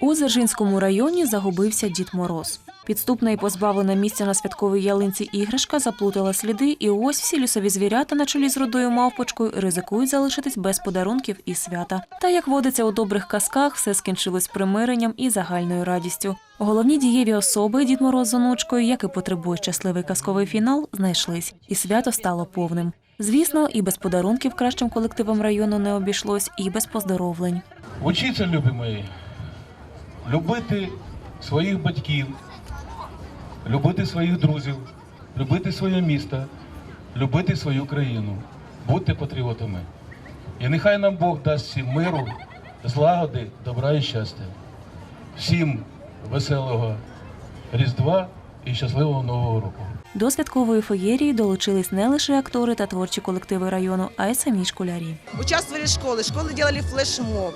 У Дзержинському районі загубився Дід Мороз. Підступна і позбавлена місця на святковій ялинці іграшка заплутала сліди, і ось всі лісові звірята на чолі з родою мавпочкою ризикують залишитись без подарунків і свята. Та як водиться у добрих казках, все скінчилось примиренням і загальною радістю. Головні дієві особи Дід Мороз з онучкою, як і потребує щасливий казковий фінал, знайшлись, і свято стало повним. Звісно, і без подарунків кращим колективам району не обійшлось, і без поздоровлень. Учіться, любі любити своїх батьків, любити своїх друзів, любити своє місто, любити свою країну, бути патріотами. І нехай нам Бог дасть всім миру, злагоди, добра і щастя. Всім веселого Різдва і щасливого Нового року. До святкової феєрії долучились не лише актори та творчі колективи району, а й самі школярі. Участвовали школы, школы делали флешмоб.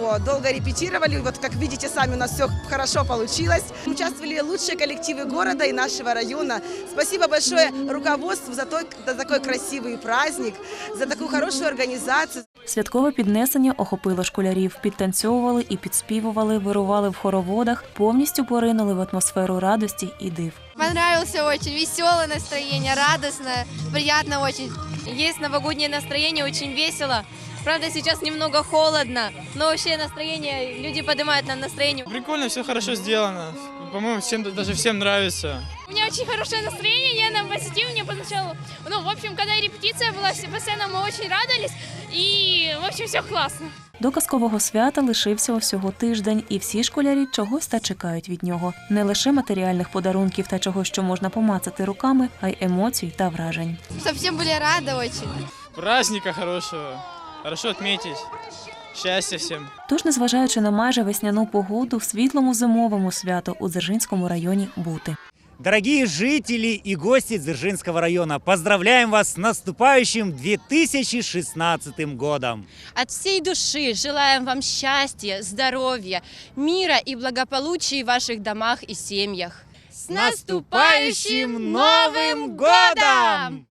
Вот, долго репетировали, вот как видите сами у нас все хорошо получилось. Участвовали лучшие коллективы города и нашего района. Спасибо большое руководству за, той, за такой красивый праздник, за такую хорошую организацию. Святкове піднесення охопило школярів, підтанцьовували і підспівували, вирували в хороводах, повністю поринули в атмосферу радості і див. Понравился очень, веселое настроение, радостное, приятно очень. Есть новогоднее настроение, очень весело. Правда, сейчас немного холодно, но вообще настроение, люди поднимают нам настроение. Прикольно, все хорошо сделано. По-моему, всем, даже всем нравится У меня очень хорошее настроение, я на позитиве, мне поначалу, ну, в общем, когда репетиция была, все постоянно мы очень радовались, и, в общем, все классно. До казкового свята лишився усього тиждень, і всі школярі чогось та чекають від нього. Не лише матеріальних подарунків та чого, що можна помацати руками, а й емоцій та вражень. Чтобы всем были рады очень. Праздника хорошего. Хорошо отметить. Счастья всем. Тож, незважаючи на майже весняну погоду, в світлому зимовому свято у Дзержинському районі бути. Дорогие жители и гости Дзержинского района, поздравляем вас с наступающим 2016 годом! От всей души желаем вам счастья, здоровья, мира и благополучия в ваших домах и семьях. С наступающим Новым годом!